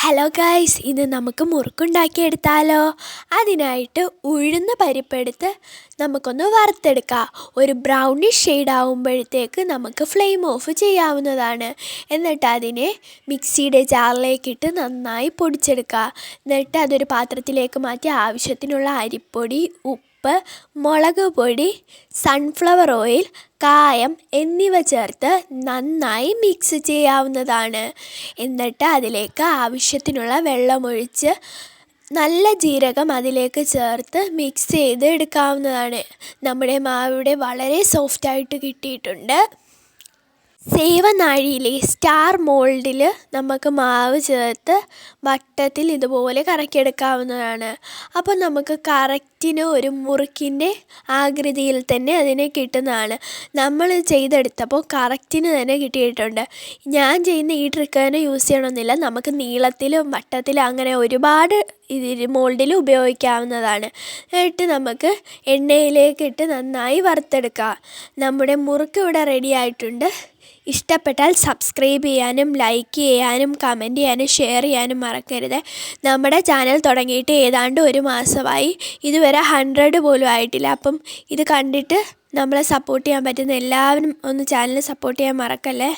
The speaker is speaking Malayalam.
ഹലോ ഗായ്സ് ഇന്ന് നമുക്ക് മുറുക്കുണ്ടാക്കിയെടുത്താലോ അതിനായിട്ട് ഉഴുന്ന പരിപ്പെടുത്ത് നമുക്കൊന്ന് വറുത്തെടുക്കാം. ഒരു ബ്രൗണിഷ് ഷെയ്ഡ് ആകുമ്പോഴത്തേക്ക് നമുക്ക് ഫ്ലെയിം ഓഫ് ചെയ്യാവുന്നതാണ്. എന്നിട്ട് അതിനെ മിക്സിയുടെ ജാറിലേക്കിട്ട് നന്നായി പൊടിച്ചെടുക്കുക എന്നിട്ട് അതൊരു പാത്രത്തിലേക്ക് മാറ്റി ആവശ്യത്തിനുള്ള അരിപ്പൊടി ഉപ്പ് മുളക് പൊടി സൺഫ്ലവർ ഓയിൽ കായം എന്നിവ ചേർത്ത് നന്നായി മിക്സ് ചെയ്യാവുന്നതാണ്. എന്നിട്ട് അതിലേക്ക് ആവശ്യത്തിനുള്ള വെള്ളമൊഴിച്ച് നല്ല ജീരകം അതിലേക്ക് ചേർത്ത് മിക്സ് ചെയ്ത് എടുക്കാവുന്നതാണ് നമ്മുടെ മാവിവിടെ വളരെ സോഫ്റ്റായിട്ട് കിട്ടിയിട്ടുണ്ട്. സേവനാഴിയിലെ സ്റ്റാർ മോൾഡിൽ നമുക്ക് മാവ് ചേർത്ത് വട്ടത്തിൽ ഇതുപോലെ കറക്കിയെടുക്കാവുന്നതാണ്. അപ്പോൾ നമുക്ക് കറക്റ്റിന് ഒരു മുറുക്കിന്റെ ആകൃതിയിൽ തന്നെ അതിനെ കിട്ടുന്നതാണ്. നമ്മൾ ചെയ്തെടുത്തപ്പോൾ കറക്റ്റിന് തന്നെ കിട്ടിയിട്ടുണ്ട്. ഞാൻ ചെയ്യുന്ന ഈ ട്രിക്ക് തന്നെ യൂസ് ചെയ്യണമെന്നില്ല. നമുക്ക് നീളത്തിലും വട്ടത്തിലും അങ്ങനെ ഒരുപാട് ഇതിൽ മോൾഡിൽ ഉപയോഗിക്കാവുന്നതാണ്. എന്നിട്ട് നമുക്ക് എണ്ണയിലേക്കിട്ട് നന്നായി വറുത്തെടുക്കാം. നമ്മുടെ മുറുക്ക് ഇവിടെ റെഡി ആയിട്ടുണ്ട്. ഇഷ്ടപ്പെട്ടാൽ സബ്സ്ക്രൈബ് ചെയ്യാനും ലൈക്ക് ചെയ്യാനും കമന്റ് ചെയ്യാനും ഷെയർ ചെയ്യാനും മറക്കരുത്. നമ്മുടെ ചാനൽ തുടങ്ങിയിട്ട് ഏതാണ്ട് ഒരു മാസമായി. ഇതുവരെ ഹൺഡ്രഡ് പോലും ആയിട്ടില്ല. അപ്പം ഇത് കണ്ടിട്ട് നമ്മളെ സപ്പോർട്ട് ചെയ്യാൻ പറ്റുന്ന എല്ലാവരും ഒന്ന് ചാനൽ സപ്പോർട്ട് ചെയ്യാൻ മറക്കല്ലേ?